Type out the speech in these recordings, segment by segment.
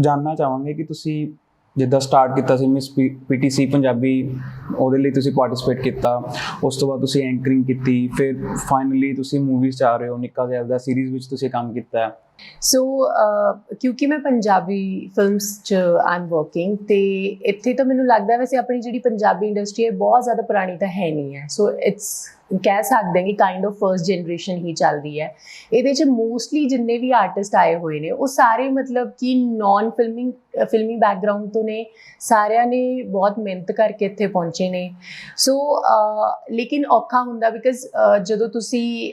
ਜਾਨਣਾ ਚਾਹਾਂਗੇ ਕਿ ਤੁਸੀਂ ਜਿੱਦਾਂ ਸਟਾਰਟ ਕੀਤਾ ਸੀ ਮਿਸ ਪੀਟੀਸੀ ਪੰਜਾਬੀ, ਉਹਦੇ ਲਈ ਤੁਸੀਂ ਪਾਰਟਿਸਿਪੇਟ ਕੀਤਾ। ਉਸ ਤੋਂ ਬਾਅਦ ਤੁਸੀਂ ਐਂਕਰਿੰਗ ਕੀਤੀ। ਫਿਰ ਫਾਈਨਲੀ ਤੁਸੀਂ ਮੂਵੀਜ਼ 'ਚ ਆ ਰਹੇ ਹੋ ਨਿੱਕਾ ਜਿਹਾ ਦਾ ਸੀਰੀਜ਼ ਵਿੱਚ ਤੁਸੀਂ ਕੰਮ ਕੀਤਾ। ਸੋ ਕਿਉਂਕਿ ਮੈਂ ਪੰਜਾਬੀ ਫਿਲਮਸ ਚ ਆਮ ਵਰਕਿੰਗ ਤੇ ਇੱਥੇ ਤਾਂ ਮੈਨੂੰ ਲੱਗਦਾ ਵੈਸੇ ਆਪਣੀ ਜਿਹੜੀ ਪੰਜਾਬੀ ਇੰਡਸਟਰੀ ਹੈ ਬਹੁਤ ਜ਼ਿਆਦਾ ਪੁਰਾਣੀ ਤਾਂ ਹੈ ਨਹੀਂ ਹੈ ਸੋ ਇਟਸ ਕਹਿ ਸਕਦੇ ਹਾਂ ਕਿ ਕਾਈਂਡ ਆਫ ਫਰਸਟ ਜਨਰੇਸ਼ਨ ਹੀ ਚੱਲਦੀ ਹੈ ਇਹਦੇ ਚ ਮੋਸਟਲੀ ਜਿੰਨੇ ਵੀ ਆਰਟਿਸਟ ਆਏ ਹੋਏ ਨੇ ਉਹ ਸਾਰੇ ਮਤਲਬ ਕਿ ਨਾਨ ਫਿਲਮਿੰਗ ਫਿਲਮੀ ਬੈਕਗ੍ਰਾਉਂਡ ਤੋਂ ਨੇ ਸਾਰਿਆਂ ਨੇ ਬਹੁਤ ਮਿਹਨਤ ਕਰਕੇ ਇੱਥੇ ਪਹੁੰਚੇ ਨੇ ਸੋ ਲੇਕਿਨ ਔਖਾ ਹੁੰਦਾ ਬਿਕਾਜ਼ ਜਦੋਂ ਤੁਸੀਂ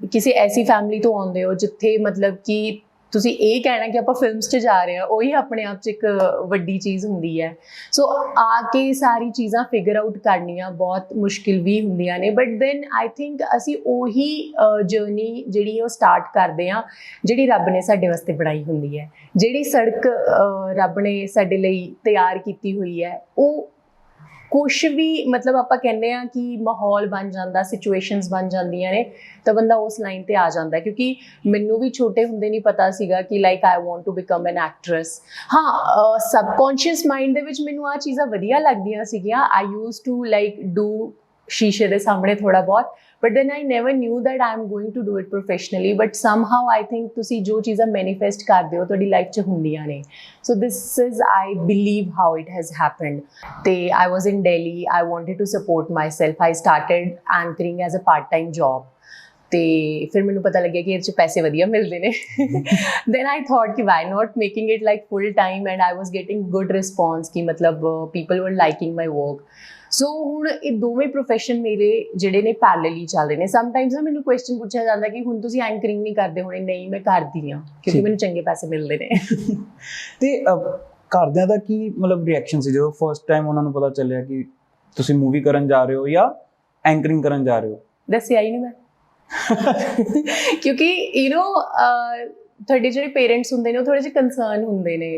ਕਿਸੇ ਐਸੀ ਫੈਮਿਲੀ ਤੋਂ ਆਉਂਦੇ ਹੋ ਜਿੱਥੇ ਮਤਲਬ ਕਿ ਤੁਸੀਂ ਇਹ ਕਹਿਣਾ ਕਿ ਆਪਾਂ ਫਿਲਮਸ 'ਚ ਜਾ ਰਹੇ ਹਾਂ, ਉਹੀ ਆਪਣੇ ਆਪ 'ਚ ਇੱਕ ਵੱਡੀ ਚੀਜ਼ ਹੁੰਦੀ ਹੈ। ਸੋ ਆ ਕੇ ਸਾਰੀ ਚੀਜ਼ਾਂ ਫਿਗਰ ਆਊਟ ਕਰਨੀਆਂ ਬਹੁਤ ਮੁਸ਼ਕਿਲ ਵੀ ਹੁੰਦੀਆਂ ਨੇ ਬਟ ਦੈਨ ਆਈ ਥਿੰਕ ਅਸੀਂ ਉਹੀ ਜਰਨੀ ਜਿਹੜੀ ਉਹ ਸਟਾਰਟ ਕਰਦੇ ਹਾਂ, ਜਿਹੜੀ ਰੱਬ ਨੇ ਸਾਡੇ ਵਾਸਤੇ ਬਣਾਈ ਹੁੰਦੀ ਹੈ। ਜਿਹੜੀ ਸੜਕ ਰੱਬ ਨੇ ਸਾਡੇ ਲਈ ਤਿਆਰ ਕੀਤੀ ਹੋਈ ਹੈ, ਉਹ ਕੁਛ ਵੀ ਮਤਲਬ ਆਪਾਂ ਕਹਿੰਦੇ ਆ ਕਿ ਮਾਹੌਲ ਬਣ ਜਾਂਦਾ ਸਿਚੁਏਸ਼ਨਸ ਬਣ ਜਾਂਦੀਆਂ ਨੇ, ਤਾਂ ਬੰਦਾ ਉਸ ਲਾਈਨ ਤੇ ਆ ਜਾਂਦਾ ਕਿਉਂਕਿ ਮੈਨੂੰ ਵੀ ਛੋਟੇ ਹੁੰਦੇ ਨਹੀਂ ਪਤਾ ਸੀਗਾ ਕਿ like I want to become an actress ਹਾਂ ਸਬਕੌਂਸ਼ੀਅਸ ਮਾਈਂਡ ਦੇ ਵਿੱਚ ਮੈਨੂੰ ਆ ਚੀਜ਼ਾਂ ਵਧੀਆ ਲੱਗਦੀਆਂ ਸੀਗੀਆਂ। I used to like do ਸ਼ੀਸ਼ੇ ਦੇ ਸਾਹਮਣੇ ਥੋੜਾ ਬਹੁਤ but then I never knew that I am going to do it professionally but somehow I think ਤੁਸੀਂ ਜੋ ਚੀਜ਼ਾਂ ਮੈਨੀਫੈਸਟ ਕਰਦੇ ਹੋ ਤੁਹਾਡੀ ਲਾਈਫ 'ਚ ਹੁੰਦੀਆਂ ਨੇ so this is I believe how it has happened ਤੇ I was in Delhi I wanted to support myself I started anchoring as a part time job ਤੇ ਫਿਰ ਮੈਨੂੰ ਪਤਾ ਲੱਗਿਆ ਕਿ ਇਹ 'ਚ ਪੈਸੇ ਵਧੀਆ ਮਿਲਦੇ ਨੇ ਦੈਨ ਆਈ ਥੌਟ ਕਿ why not making it like full time and I was getting good response ਕਿ ਮਤਲਬ ਪੀਪਲ ਵਰ ਲਾਈਕਿੰਗ ਮਾਈ ਵਰਕ ਸੋ ਹੁਣ ਇਹ ਦੋਵੇਂ ਪ੍ਰੋਫੈਸ਼ਨ ਮੇਰੇ ਜਿਹੜੇ ਨੇ ਪੈਰਲਲੀ ਚੱਲ ਰਹੇ ਨੇ। ਸਮਟਾਈਮਸ ਨਾ ਮੈਨੂੰ ਕੁਐਸਚਨ ਪੁੱਛਿਆ ਜਾਂਦਾ ਕਿ ਹੁਣ ਤੁਸੀਂ ਐਂਕਰਿੰਗ ਨਹੀਂ ਕਰਦੇ ਹੋਣੇ ਨਹੀਂ ਮੈਂ ਕਰਦੀ ਹਾਂ ਕਿਉਂਕਿ। ਮੈਨੂੰ ਚੰਗੇ ਪੈਸੇ ਮਿਲਦੇ ਨੇ। ਤੇ ਘਰਦਿਆਂ ਦਾ ਕੀ ਮਤਲਬ ਰਿਐਕਸ਼ਨ ਸੀ? ਜਦੋਂ ਫਰਸਟ ਟਾਈਮ ਉਹਨਾਂ ਨੂੰ ਪਤਾ ਚੱਲਿਆ ਕਿ ਤੁਸੀਂ ਮੂਵੀ ਕਰਨ ਜਾ ਰਹੇ ਹੋ ਜਾਂ ਐਂਕਰਿੰਗ ਕਰਨ ਜਾ ਰਹੇ ਹੋ? ਦੱਸਿਆ ਹੀ ਨਹੀਂ ਮੈਂ। ਕਿਉਂਕਿ ਯੂ نو ਤੁਹਾਡੇ ਜਿਹੜੇ ਪੇਰੈਂਟਸ ਹੁੰਦੇ ਨੇ, ਉਹ ਥੋੜੇ ਜਿਹੇ ਕੰਸਰਨ ਹੁੰਦੇ ਨੇ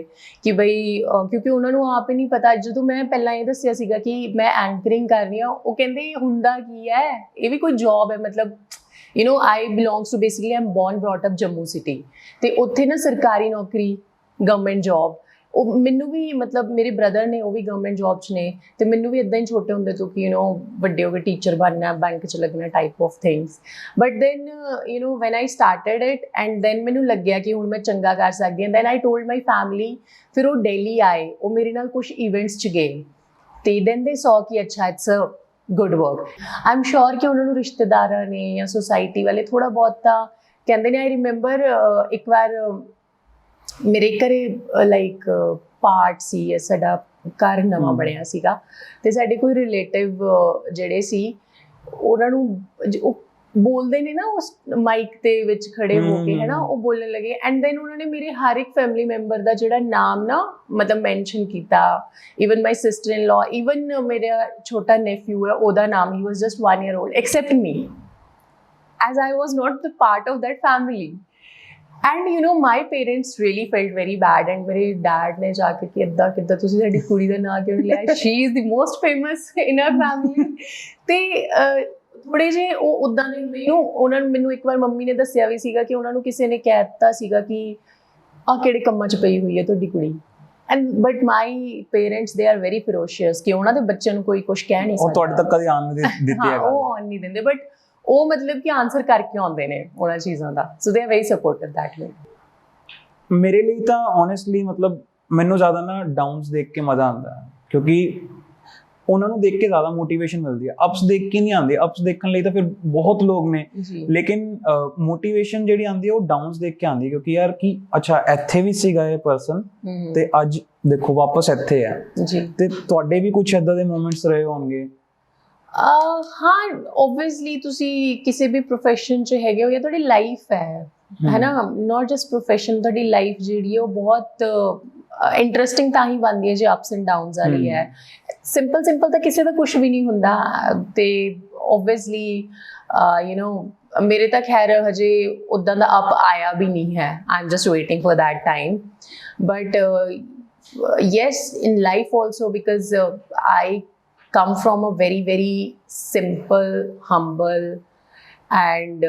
ਕਿ ਬਈ ਕਿਉਂਕਿ ਉਹਨਾਂ ਨੂੰ ਆਪ ਹੀ ਨਹੀਂ ਪਤਾ। ਜਦੋਂ ਮੈਂ ਪਹਿਲਾਂ ਇਹ ਦੱਸਿਆ ਸੀਗਾ ਕਿ ਮੈਂ ਐਂਕਰਿੰਗ ਕਰ ਰਹੀ ਹਾਂ, ਉਹ ਕਹਿੰਦੇ, ਹੁੰਦਾ ਕੀ ਹੈ? ਇਹ ਵੀ ਕੋਈ ਜੌਬ ਹੈ, ਮਤਲਬ you know I belongs to basically I'm born brought up Jammu city ਤੇ ਉੱਥੇ ਨਾ ਸਰਕਾਰੀ ਨੌਕਰੀ ਗਵਰਨਮੈਂਟ ਜੌਬ ਉਹ ਮੈਨੂੰ ਵੀ ਮਤਲਬ ਮੇਰੇ ਬ੍ਰਦਰ ਨੇ ਉਹ ਵੀ ਗਵਰਨਮੈਂਟ ਜੌਬ 'ਚ ਨੇ ਤੇ ਮੈਨੂੰ ਵੀ ਇਦਾਂ ਹੀ ਛੋਟੇ ਹੁੰਦੇ ਤੋਂ ਕਿ ਯੂ نو ਵੱਡੇ ਹੋ ਕੇ ਟੀਚਰ ਬਣਨਾ ਬੈਂਕ 'ਚ ਲੱਗਣਾ type of things but then you know when I started it and then ਮੈਨੂੰ ਲੱਗਿਆ ਕਿ ਹੁਣ ਮੈਂ ਚੰਗਾ ਕਰ ਸਕਦੀ ਹਾਂ then I told my family ਫਿਰ ਉਹ ਦਿੱਲੀ ਆਏ ਉਹ ਮੇਰੇ ਨਾਲ ਕੁਝ ਇਵੈਂਟਸ 'ਚ ਗਏ ਤੇ ਦੈਨ ਦੇ ਸੌ ਕਿ ਅੱਛਾ it's a good work I am sure ਕਿ ਉਹਨਾਂ ਨੂੰ ਰਿਸ਼ਤੇਦਾਰਾਂ ਨੇ ਜਾਂ ਸੋਸਾਇਟੀ ਵਾਲੇ ਥੋੜਾ ਬਹੁਤ ਤਾਂ ਕਹਿੰਦੇ ਨੇ ਆਈ ਰਿਮੈਂਬਰ ਇੱਕ ਵਾਰ ਅਹ, ਮੇਰੇ ਘਰੇ ਲਾਈਕ ਪਾਰਟ ਸੀ ਸਾਡਾ ਘਰ ਨਵਾਂ। ਬਣਿਆ ਸੀਗਾ ਤੇ ਸਾਡੇ ਕੋਈ ਰਿਲੇਟਿਵ ਜਿਹੜੇ ਸੀ ਉਹਨਾਂ ਨੂੰ ਉਹ ਬੋਲਦੇ ਨੇ ਨਾ ਉਸ ਮਾਈਕ ਦੇ ਵਿੱਚ ਖੜੇ ਹੋ ਕੇ ਹਮ। ਹੈ ਨਾ ਉਹ ਬੋਲਣ ਲੱਗੇ ਐਂਡ ਦੈਨ ਉਹਨਾਂ ਨੇ ਮੇਰੇ ਹਰ ਇੱਕ ਫੈਮਿਲੀ ਮੈਂਬਰ ਦਾ ਜਿਹੜਾ ਨਾਮ ਨਾ ਮਤਲਬ ਮੈਂਸ਼ਨ ਕੀਤਾ ਇਵਨ ਮਾਈ ਸਿਸਟਰ ਇਨ ਲਾ ਇਵਨ ਮੇਰਾ ਛੋਟਾ ਨੈਫਿਊ ਹੈ ਉਹਦਾ ਨਾਮ ਹੀ was just 1 year old except me as I was not the part of that family. And you know my parents really felt very bad and ਮੇਰੇ dad ਨੇ ਜਾ ਕੇ ਕਿ ਇਦਾਂ ਕਿੱਦਾਂ ਤੁਸੀਂ ਸਾਡੀ ਕੁੜੀ ਦਾ ਨਾਂ ਕਿਉਂ ਨਹੀਂ ਲਿਆ she is the most famous in our family ਤੇ ਥੋੜੇ ਜੇ ਉਹ ਉਦਾਂ ਦੇ ਹੁੰਦੇ ਨੂੰ ਉਹਨਾਂ ਨੂੰ ਮੈਨੂੰ ਇੱਕ ਵਾਰ ਮੰਮੀ ਨੇ ਦੱਸਿਆ ਵੀ ਸੀਗਾ ਕਿ ਉਹਨਾਂ ਨੂੰ ਕਿਸੇ ਨੇ ਕਹਿ ਦਿੱਤਾ ਸੀਗਾ ਕਿ ਆ ਕਿਹੜੇ ਕੰਮਾਂ 'ਚ ਪਈ ਹੋਈ ਹੈ ਤੁਹਾਡੀ ਕੁੜੀ and but my parents they are very ferocious ਕਿ ਉਹਨਾਂ ਦੇ ਬੱਚਿਆਂ ਨੂੰ ਕੋਈ ਕੁਝ ਕਹਿ ਨਹੀਂ ਉਹ ਸਕਦਾ ਤੁਹਾਡੇ ਤੱਕ ਕਦੇ ਆਉਣ ਨਹੀਂ ਦਿੱਤੀ ਹਾਂ ਹੈ ਉਹ ਆਨ ਨਹੀਂ ਦਿੰਦੇ ਬਟ ਉਹ ਮਤਲਬ ਕਿ ਆਨਸਰ ਕਰਕੇ ਆਉਂਦੇ ਨੇ ਉਹਨਾਂ ਚੀਜ਼ਾਂ ਦਾ। So they are very sportive that way ਮੇਰੇ ਲਈ ਤਾਂ ਓਨੈਸਟਲੀ ਮਤਲਬ ਮੈਨੂੰ ਜ਼ਿਆਦਾ ਨਾ ਡਾਊਨਸ ਦੇਖ ਕੇ ਮਜ਼ਾ ਆਉਂਦਾ ਕਿਉਂਕਿ ਉਹਨਾਂ ਨੂੰ ਦੇਖ ਕੇ ਜ਼ਿਆਦਾ ਮੋਟੀਵੇਸ਼ਨ ਮਿਲਦੀ ਹੈ। ਅਪਸ ਦੇਖ ਕੇ ਨਹੀਂ ਆਉਂਦੇ। ਅਪਸ ਦੇਖਣ ਲਈ ਤਾਂ ਫਿਰ ਬਹੁਤ ਲੋਕ ਨੇ। ਲੇਕਿਨ ਮੋਟੀਵੇਸ਼ਨ ਜਿਹੜੀ ਆਉਂਦੀ ਹੈ ਉਹ ਡਾਊਨਸ ਦੇਖ ਕੇ ਆਉਂਦੀ ਹੈ। ਕਿਉਂਕਿ ਯਾਰ ਕਿ ਅੱਛਾ ਇੱਥੇ ਵੀ ਸੀਗਾ ਇਹ ਪਰਸਨ ਤੇ ਅੱਜ ਦੇਖੋ ਵਾਪਸ ਇੱਥੇ ਜੀ। ਤੇ ਤੁਹਾਡੇ ਵੀ ਕੁਝ ਏਦਾਂ ਦੇ ਮੂਮੈਂਟਸ ਰਹੇ ਹੋਣਗੇ। ਹਾਂ ਆਬਵੀਅਸਲੀ ਤੁਸੀਂ ਕਿਸੇ ਵੀ profession 'ਚ ਹੈਗੇ ਹੋ ਜਾਂ ਤੁਹਾਡੀ ਲਾਈਫ ਹੈ ਹੈ ਨਾ ਨਾਟ ਜਸਟ profession ਤੁਹਾਡੀ ਲਾਈਫ ਜਿਹੜੀ ਹੈ ਉਹ ਬਹੁਤ ਇੰਟਰਸਟਿੰਗ ਤਾਂ ਹੀ ਬਣਦੀ ਹੈ ਜੇ ਅਪਸ ਐਂਡ ਡਾਊਨਸ ਆ ਰਹੀ ਹੈ। ਸਿੰਪਲ ਸਿੰਪਲ ਤਾਂ ਕਿਸੇ ਦਾ ਕੁਝ ਵੀ ਨਹੀਂ ਹੁੰਦਾ ਤੇ ਆਬਵੀਅਸਲੀ ਯੂ نو ਮੇਰੇ ਤਾਂ ਖੈਰ ਹਜੇ ਉਦਾਂ ਦਾ ਅਪ ਆਇਆ ਵੀ ਨਹੀਂ ਹੈ। I am just waiting for that time but yes in life also because I come from a very very simple humble and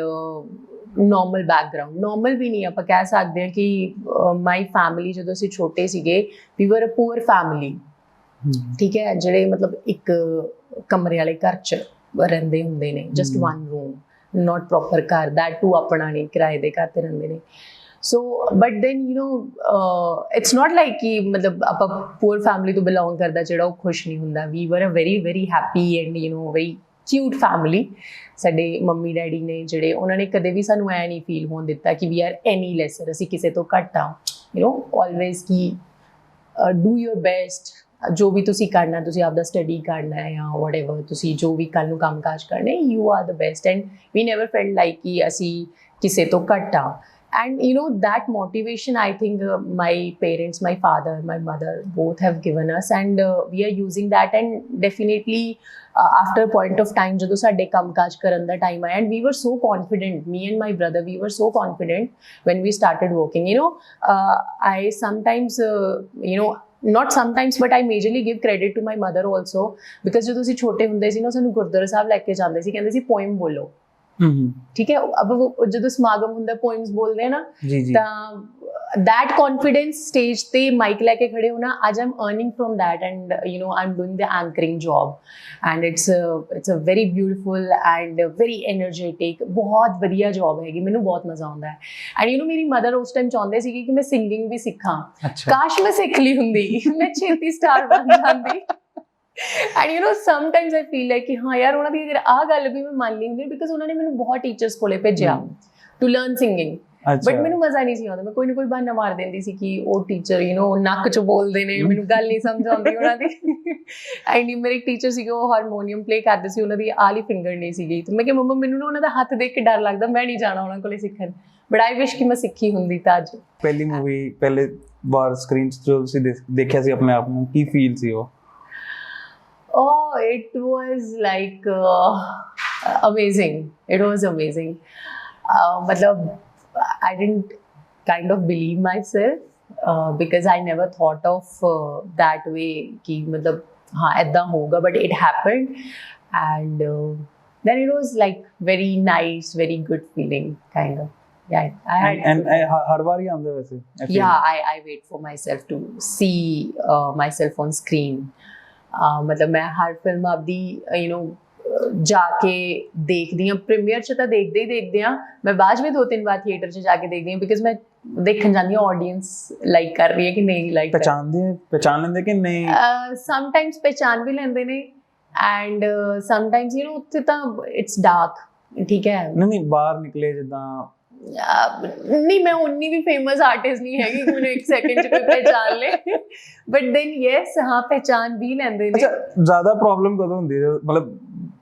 normal background normal ਵੀ ਨਹੀਂ ਆਪਾਂ ਕਹਿ ਸਕਦੇ ਹਾਂ ਕਿ ਮਾਈ ਫੈਮਿਲੀ ਜਦੋਂ ਅਸੀਂ ਛੋਟੇ ਸੀਗੇ ਵੀ ਵਰ ਅ ਪੂਅਰ ਫੈਮਿਲੀ ਠੀਕ ਹੈ? ਜਿਹੜੇ ਮਤਲਬ ਇੱਕ ਕਮਰੇ ਵਾਲੇ ਘਰ ਚ ਰਹਿੰਦੇ ਹੁੰਦੇ ਨੇ just. One room not proper ਘਰ ਦੈਟ ਟੂ ਆਪਣਾ ਨਹੀਂ ਕਿਰਾਏ ਦੇ ਘਰ ਤੇ ਰਹਿੰਦੇ ਨੇ। so but then you know it's not like ਕਿ ਮਤਲਬ ਆਪਾਂ ਪੂਅਰ ਫੈਮਿਲੀ ਤੋਂ ਬਿਲੋਂਗ ਕਰਦਾ ਜਿਹੜਾ ਉਹ ਖੁਸ਼ ਨਹੀਂ ਹੁੰਦਾ we were a very very happy and you know very cute family ਸਾਡੇ ਮੰਮੀ ਡੈਡੀ ਨੇ ਜਿਹੜੇ ਉਹਨਾਂ ਨੇ ਕਦੇ ਵੀ ਸਾਨੂੰ ਐ ਨਹੀਂ ਫੀਲ ਹੋਣ ਦਿੱਤਾ ਕਿ ਵੀ ਆਰ ਐਨੀ ਲੈਸਰ ਅਸੀਂ ਕਿਸੇ ਤੋਂ ਘੱਟ ਆ ਯੂ نو ਆਲਵੇਜ਼ ਕੀ ਡੂ ਯੋਰ ਬੈਸਟ ਜੋ ਵੀ ਤੁਸੀਂ ਕਰਨਾ ਤੁਸੀਂ ਆਪਦਾ ਸਟੱਡੀ ਕਰਨਾ ਹੈ ਜਾਂ ਵਟਐਵਰ ਤੁਸੀਂ ਜੋ ਵੀ ਕੱਲ ਨੂੰ ਕੰਮਕਾਜ ਕਰਨੇ you are the best and we never felt like ਕਿ ਅਸੀਂ ਕਿਸੇ ਤੋਂ ਘੱਟ ਆ and you know that motivation i think uh, my parents my father my mother both have given us and uh, we are using that and definitely uh, after a point of time ਜਦੋਂ ਸਾਡੇ ਕੰਮਕਾਜ ਕਰਨ ਦਾ time ਆਇਆ and we were so confident me and my brother we were so confident when we started working you know uh, i sometimes uh, you know not sometimes but i majorly give credit to my mother also because ਜਦੋਂ ਅਸੀਂ ਛੋਟੇ ਹੁੰਦੇ ਸੀ ਨਾ ਸਾਨੂੰ ਗੁਰਦੁਆਰਾ ਸਾਹਿਬ ਲੈ ਕੇ ਜਾਂਦੇ ਸੀ ਕਹਿੰਦੇ ਸੀ poem ਬੋਲੋ ਹੂੰ ਠੀਕ ਹੈ ਅਬ ਉਹ ਜਦੋਂ ਸਮਾਗਮ ਹੁੰਦਾ ਪੋਇਮਸ ਬੋਲਦੇ ਨਾ ਤਾਂ that confidence stage ਤੇ ਮਾਈਕ ਲੈ ਕੇ ਖੜੇ ਹੋਣਾ ਅੱਜ ਆਮ earning from that and you know i'm doing the anchoring job. And it's a it's a very beautiful and very energetic ਬਹੁਤ ਵਧੀਆ ਜੌਬ ਹੈਗੀ ਮੈਨੂੰ ਬਹੁਤ ਮਜ਼ਾ ਆਉਂਦਾ ਹੈ। ਐਂਡ ਯੂ نو ਮੇਰੀ ਮਦਰ ਉਸ ਟਾਈਮ ਚਾਹੁੰਦੇ ਸੀ ਕਿ ਮੈਂ ਸਿੰਗਿੰਗ ਵੀ ਸਿੱਖਾਂ। ਕਾਸ਼ ਮੈਂ ਸਿੱਖ ਲਈ ਹੁੰਦੀ ਮੈਂ ਛੇਤੀ ਸਟਾਰ ਬਣ ਜਾਂਦੀ। And you know sometimes I feel like ਕਿ ਹਾਂ ਯਾਰ ਉਹਨਾਂ ਦੀ ਅਗਰ ਆਹ ਗੱਲ ਵੀ ਮੈਂ ਮੰਨ ਲਈ ਹੁੰਦੀ ਬਿਕਾਜ਼ ਉਹਨਾਂ ਨੇ ਮੈਨੂੰ ਬਹੁਤ ਟੀਚਰਸ ਕੋਲੇ ਭੇਜਿਆ ਹਮ। ਟੂ ਲਰਨ ਸਿੰਗਿੰਗ ਅੱਛਾ ਬਟ ਮੈਨੂੰ ਮਜ਼ਾ ਨਹੀਂ ਸੀ ਆਉਂਦਾ ਮੈਂ ਕੋਈ ਨਾ ਕੋਈ ਬਹਾਨਾ ਮਾਰ ਦਿੰਦੀ ਸੀ ਕਿ ਉਹ ਟੀਚਰ ਯੂ نو ਨੱਕ ਚ ਬੋਲਦੇ ਨੇ ਮੈਨੂੰ ਗੱਲ ਨਹੀਂ ਸਮਝ ਆਉਂਦੀ ਉਹਨਾਂ ਦੀ ਐਂਡ ਮੇਰੇ ਟੀਚਰ ਸੀਗੇ ਉਹ ਹਾਰਮੋਨੀਅਮ ਪਲੇ ਕਰਦੇ ਸੀ ਉਹਨਾਂ ਦੀ ਆਲੀ ਫਿੰਗਰ ਨਹੀਂ ਸੀਗੀ ਤੇ ਮੈਂ ਕਿਹਾ ਮੰਮਾ ਮੈਨੂੰ ਨਾ ਉਹਨਾਂ ਦਾ ਹੱਥ ਦੇਖ ਕੇ ਡਰ ਲੱਗਦਾ ਮੈਂ ਨਹੀਂ ਜਾਣਾ ਉਹਨਾਂ ਕੋਲੇ ਸਿੱਖਣ ਬਟ ਆਈ ਵਿਸ਼ ਕਿ ਮੈਂ ਸਿੱਖੀ ਹੁੰਦੀ ਤਾਂ ਅੱਜ ਪਹਿਲੀ ਮੂਵੀ ਪਹਿਲੇ ਵਾਰ ਸਕਰੀਨ ਤੇ ਤੁਸੀਂ ਦੇਖ- ਦੇਖਿਆ ਸੀ ਆਪਣੇ ਆਪ ਨੂੰ ਕੀ ਫੀਲ ਸੀ ਉਹ Oh, it was like uh, amazing. It was amazing. Uh, I didn't kind of believe myself uh, because I never thought of uh, that way. Ki, matlab, haan, hoga, but it happened. And uh, then it was like very nice, very good feeling, kind of. Yeah, I, I and, and her yeah I I wait for myself to see uh, myself on screen ਮਤਲਬ ਮੈਂ ਹਰ film ਆਪਦੀ you know ਜਾ ਕੇ ਦੇਖਦੀ ਆ premier 'ਚ ਤਾਂ ਦੇਖਦੇ ਹੀ ਦੇਖਦੇ ਆ ਮੈਂ ਬਾਅਦ ਵਿੱਚ ਦੋ ਤਿੰਨ ਵਾਰ ਥੀਏਟਰ 'ਚ ਜਾ ਕੇ ਦੇਖਦੀ ਆ ਬਿਕਾਜ਼ ਮੈਂ ਦੇਖਣ ਜਾਂਦੀ ਆ ਆਡੀਅנס ਲਾਈਕ ਕਰ ਰਹੀ ਹੈ ਕਿ ਨਹੀਂ ਲਾਈਕ ਪਛਾਣਦੇ ਪਛਾਣ ਲੈਂਦੇ ਕਿ ਨਹੀਂ? ਸਮ ਟਾਈਮਸ ਪਛਾਣ ਵੀ ਲੈਂਦੇ ਨੇ and sometimes you know ਉੱਥੇ ਤਾਂ ਇਟਸ ਡਾਰਕ ਠੀਕ ਹੈ। ਨਹੀਂ ਨਹੀਂ ਬਾਹਰ ਨਿਕਲੇ ਜਿੱਦਾਂ ਨਹੀਂ ਮੈਂ ਉਨੀ ਵੀ ਫੇਮਸ ਆਰਟਿਸਟ ਨਹੀਂ ਹੈਗੀ ਕਿ ਮੈਨੂੰ ਇੱਕ ਸੈਕਿੰਡ ਚ ਕੋਈ ਪਹਿਚਾਨ ਲੇ। ਬਟ ਦੈਨ ਯੈਸ ਹਾਂ ਪਹਿਚਾਨ ਵੀ ਲੈਂਦੇ ਨੇ। ਅੱਛਾ ਜ਼ਿਆਦਾ ਪ੍ਰੋਬਲਮ ਕਦੋਂ ਹੁੰਦੀ ਹੈ? ਮਤਲਬ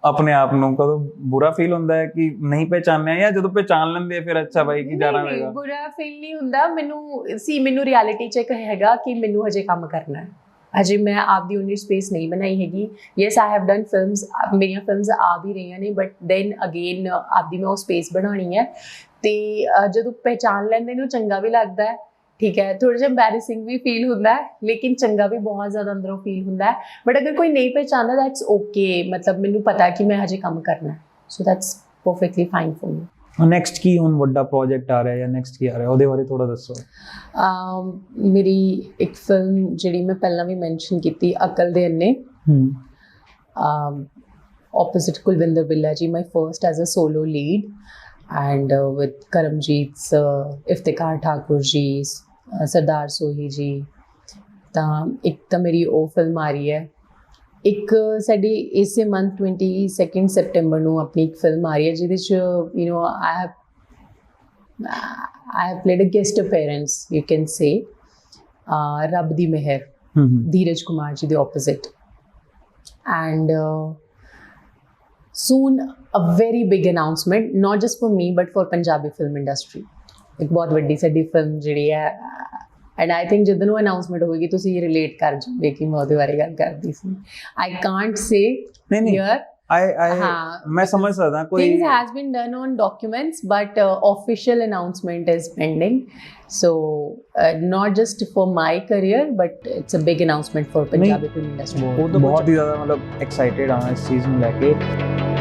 ਆਪਣੇ ਆਪ ਨੂੰ ਕਦੋਂ ਬੁਰਾ ਫੀਲ ਹੁੰਦਾ ਹੈ ਕਿ ਨਹੀਂ ਪਹਿਚਾਨਿਆ ਜਾਂ ਜਦੋਂ ਪਹਿਚਾਨ ਲੈਂਦੇ ਆ ਫਿਰ ਅੱਛਾ ਬਾਈ ਕੀ ਜਾਣਾ ਹੋਏਗਾ? ਬੁਰਾ ਫੀਲ ਨਹੀਂ ਹੁੰਦਾ। ਮੈਨੂੰ ਸੀ ਮੈਨੂੰ ਰਿਐਲਿਟੀ ਚੈੱਕ ਹੈਗਾ ਕਿ ਮੈਨੂੰ ਹਜੇ ਕੰਮ ਕਰਨਾ ਹੈ। ਹਜੇ ਮੈਂ ਆਪਦੀ ਉਨੀ ਸਪੇਸ ਨਹੀਂ ਬਣਾਈ ਹੈਗੀ। Yes I have done films ਮੇਰੀਆਂ ਫਿਲਮਸ ਆ ਵੀ ਰਹੀਆਂ ਨੇ ਬਟ ਦੈਨ ਅਗੇਨ ਆਪਦੀ ਮੈਂ ਉਹ ਸਪੇਸ ਬਣਾਉਣੀ ਹੈ। ਤੇ ਜਦੋਂ ਪਹਿਚਾਨ ਲੈਂਦੇ ਨੇ ਉਹ ਚੰਗਾ ਵੀ ਲੱਗਦਾ ਹੈ। ਠੀਕ ਹੈ ਥੋੜਾ ਜਿਹਾ ਐਮਬੈਰਸਿੰਗ ਵੀ ਫੀਲ ਹੁੰਦਾ ਹੈ ਲੇਕਿਨ ਚੰਗਾ ਵੀ ਬਹੁਤ ਜ਼ਿਆਦਾ ਅੰਦਰੋਂ ਫੀਲ ਹੁੰਦਾ ਹੈ। ਬਟ ਅਗਰ ਕੋਈ ਨਹੀਂ ਪਹਿਚਾਨਦਾ ਦੈਟਸ ਓਕੇ ਮਤਲਬ ਮੈਨੂੰ ਪਤਾ ਕਿ ਮੈਂ ਹਜੇ ਕੰਮ ਕਰਨਾ ਹੈ। So that's perfectly fine for me next ਕੀ ਹੁਣ ਵੱਡਾ ਪ੍ਰੋਜੈਕਟ ਆ ਰਿਹਾ ਜਾਂ ਨੈਕਸਟ ਕੀ ਆ ਰਿਹਾ? ਉਹਦੇ ਬਾਰੇ ਥੋੜਾ ਦੱਸੋ। ਅਮ ਮੇਰੀ ਇੱਕ ਫਿਲਮ ਜਿਹੜੀ ਮੈਂ ਪਹਿਲਾਂ ਵੀ ਮੈਂਸ਼ਨ ਕੀਤੀ ਅਕਲ ਦੇ ਅੰਨੇ। ਹੂੰ। Um, opposite Kulvinder Billa ji, my first as a solo lead, and uh, with Karamjeet's uh, Iftikhar Thakur ji, uh, Sardar Sohi ji. ਤਾਂ ਇੱਕ ਤਾਂ ਮੇਰੀ ਉਹ ਫਿਲਮ ਆ ਰਹੀ ਹੈ ਇੱਕ ਸਾਡੀ ਇਸੇ ਮੰਥ 22 ਸੈਪਟੈਂਬਰ ਨੂੰ ਆਪਣੀ ਇੱਕ ਫਿਲਮ ਆ ਰਹੀ ਹੈ ਜਿਹਦੇ ਚ you know I have I have played a guest appearance you can say ਰੱਬ ਦੀ ਮਿਹਰ ਧੀਰਜ ਕੁਮਾਰ ਜੀ ਦੇ opposite and uh, soon a very big announcement not just for me but for punjabi film industry. ਇੱਕ ਬਹੁਤ ਵੱਡੀ ਸਾਡੀ ਫਿਲਮ ਜਿਹੜੀ ਹੈ ਐਂਡ ਆਈ ਥਿੰਕ ਜਦੋਂ ਨੂੰ ਅਨਾਉਂਸਮੈਂਟ ਹੋਏਗੀ ਤੁਸੀਂ ਰਿਲੇਟ ਕਰ ਜਾਓਗੇ ਕਿ ਮੈਂ ਉਹਦੇ ਬਾਰੇ ਗੱਲ ਕਰਦੀ ਸੀ ਆਈ ਕਾਂਟ ਸੇ ਨਹੀਂ ਨਹੀਂ I, uh-huh. समझ रहा था कोई things has been done on documents but uh, official announcement is pending. So uh, not just for my career but it's a big announcement for Punjab film industry. बहुत ही ज़्यादा मतलब excited हाँ इस चीज़ में लेके।